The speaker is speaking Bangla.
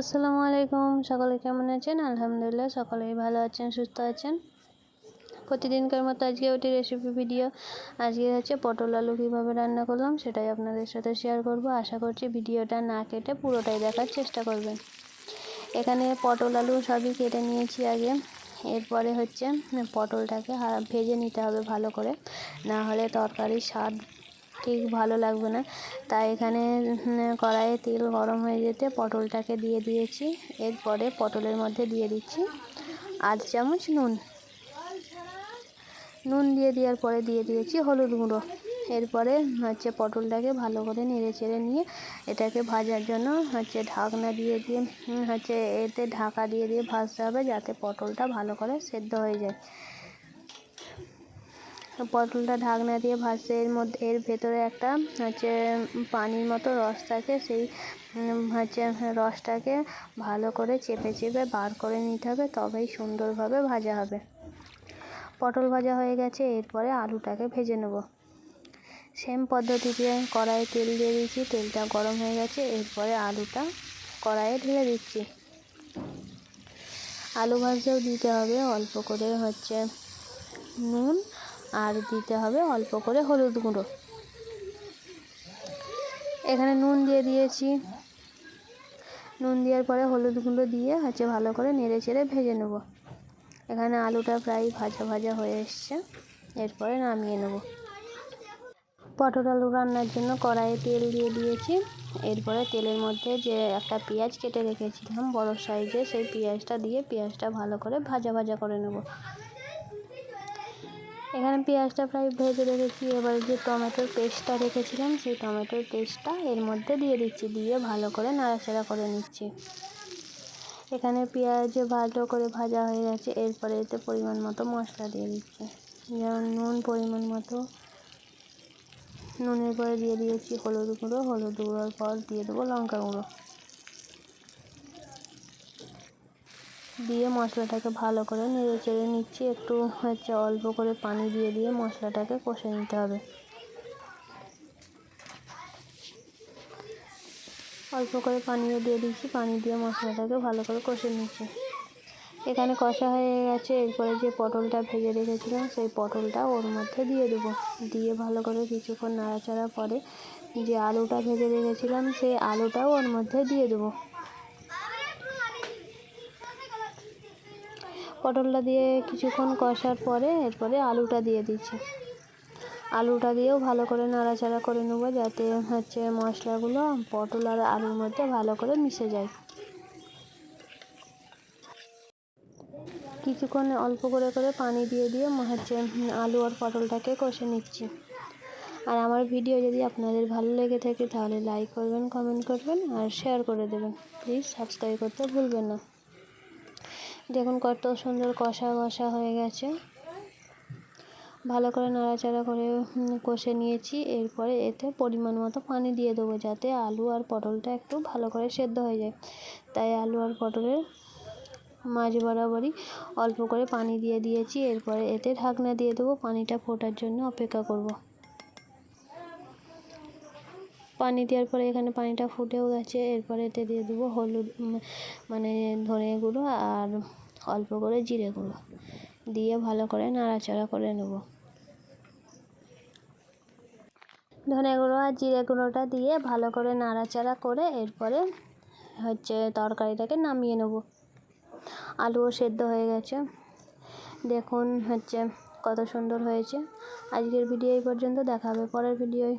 আসসালামু আলাইকুম। সকলে কেমন আছেন? আলহামদুলিল্লাহ, সকলেই ভালো আছেন, সুস্থ আছেন। প্রতিদিনকার মতো আজকে ওটি রেসিপি ভিডিও আজকে হচ্ছে পটল আলু কীভাবে রান্না করলাম সেটাই আপনাদের সাথে শেয়ার করব। আশা করছি ভিডিওটা না কেটে পুরোটাই দেখার চেষ্টা করবেন। এখানে পটল আলু সবই কেটে নিয়েছি আগে। এরপরে হচ্ছে পটলটাকে ভেজে নিতে হবে ভালো করে। না হলে তরকারির স্বাদ ঠিক ভালো লাগবে না। তাই এখানে কড়াইয়ে তেল গরম হয়ে যেতে পটলটাকে দিয়ে দিয়েছি। এরপরে পটলের মধ্যে দিয়ে দিচ্ছি আধ চামচ নুন। নুন দিয়ে দেওয়ার পরে দিয়ে দিয়েছি হলুদ গুঁড়ো। এরপরে হচ্ছে পটলটাকে ভালো করে নেড়ে চেড়ে নিয়ে এটাকে ভাজার জন্য হচ্ছে ঢাকনা দিয়ে দিয়ে হচ্ছে এতে ঢাকা দিয়ে দিয়ে ভাজতে হবে যাতে পটলটা ভালো করে সেদ্ধ হয়ে যায়। পটলটা ঢাকনা দিয়ে ভাজতে, এর মধ্যে, এর ভেতরে একটা হচ্ছে পানির মতো রস থাকে, সেই হচ্ছে রসটাকে ভালো করে চেপে চেপে বার করে নিতে হবে, তবেই সুন্দরভাবে ভাজা হবে। পটল ভাজা হয়ে গেছে, এরপরে আলুটাকে ভেজে নেব। সেম পদ্ধতিতে কড়াইয়ে তেল দিয়ে দিয়েছি, তেলটা গরম হয়ে গেছে, এরপরে আলুটা কড়াইয়ে ঢেলে দিচ্ছি। আলু ভাজতেও দিতে হবে, অল্প করে হচ্ছে নুন আর দিতে হবে অল্প করে হলুদ গুঁড়ো। এখানে নুন দিয়ে দিয়েছি। নুন দেওয়ার পরে হলুদ গুঁড়ো দিয়ে হচ্ছে ভালো করে নেড়ে চেড়ে ভেজে নেব। এখানে আলুটা প্রায় ভাজা ভাজা হয়ে এসছে। এরপরে নামিয়ে নেব। পটল আলু রান্নার জন্য কড়াইয়ে তেল দিয়ে দিয়েছি। এরপরে তেলের মধ্যে যে একটা পেঁয়াজ কেটে রেখেছিলাম, বড় সাইজে সেই পেঁয়াজটা দিয়ে পেঁয়াজটা ভালো করে ভাজা ভাজা করে নেব। এখানে পেঁয়াজটা প্রায় ভেজে রেখেছি। এবার যে টমেটোর পেস্টটা রেখেছিলাম, সেই টমেটোর পেস্টটা এর মধ্যে দিয়ে দিচ্ছি, দিয়ে ভালো করে নাড়াচাড়া করে নিচ্ছি। এখানে পেঁয়াজ ভালো করে ভাজা হয়ে গেছে, এরপরে এতে পরিমাণ মতো মশলা দিয়ে দিচ্ছি। যেমন নুন পরিমাণ মতো। নুনের পরে দিয়ে দিয়েছি হলুদ গুঁড়ো, হলুদ গুঁড়োর পর দিয়ে দেবো লঙ্কা গুঁড়ো। দিয়ে মশলাটাকে ভালো করে নেড়ে চেড়ে নিচ্ছি। একটু হচ্ছে অল্প করে পানি দিয়ে দিয়ে মশলাটাকে কষে নিতে হবে। অল্প করে পানিও দিয়ে দিচ্ছি, পানি দিয়ে মশলাটাকে ভালো করে কষে নিচ্ছি। এখানে কষা হয়ে গেছে। এরপরে যে পটলটা ভেজে রেখেছিলাম, সেই পটলটা ওর মধ্যে দিয়ে দেবো। দিয়ে ভালো করে কিছুক্ষণ নাড়াচাড়া পরে যে আলুটা ভেজে রেখেছিলাম, সেই আলুটাও ওর মধ্যে দিয়ে দেবো। পটলটা দিয়ে কিছুক্ষণ কষার পরে এরপরে আলুটা দিয়ে দিচ্ছি। আলুটা দিয়েও ভালো করে নাড়াচাড়া করে নেব যাতে হচ্ছে মশলাগুলো পটল আর আলুর মধ্যে ভালো করে মিশে যায়। কিছুক্ষণ অল্প করে করে পানি দিয়ে দিয়ে হচ্ছে আলু আর পটলটাকে কষে নিচ্ছি। আর আমার ভিডিও যদি আপনাদের ভালো লেগে থাকে তাহলে লাইক করবেন কমেন্ট করবেন আর শেয়ার করে দেবেন। প্লিজ সাবস্ক্রাইব করতে ভুলবেন না। দেখুন কত সুন্দর কষা কষা হয়ে গেছে। ভালো করে নাড়াচাড়া করে কষে নিয়েছি। এরপরে এতে পরিমাণ মতো পানি দিয়ে দেবো যাতে আলু আর পটলটা একটু ভালো করে সেদ্ধ হয়ে যায়। তাই আলু আর পটলের মাঝ বরাবরই অল্প করে পানি দিয়ে দিয়েছি। এরপরে এতে ঢাকনা দিয়ে দেবো। পানিটা ফোটার জন্য অপেক্ষা করব। পানি দেওয়ার পরে এখানে পানিটা ফুটেও গেছে। এরপরে এতে দিয়ে দেবো হলুদ মানে ধনে গুঁড়ো আর অল্প করে জিরে গুঁড়ো। দিয়ে ভালো করে নাড়াচাড়া করে নেব। ধনে গুঁড়ো আর জিরে গুঁড়োটা দিয়ে ভালো করে নাড়াচাড়া করে এরপরে হচ্ছে তরকারিটাকে নামিয়ে নেব। আলুও সেদ্ধ হয়ে গেছে। দেখুন হচ্ছে কত সুন্দর হয়েছে। আজকের ভিডিও এই পর্যন্ত। দেখা হবে পরের ভিডিওয়।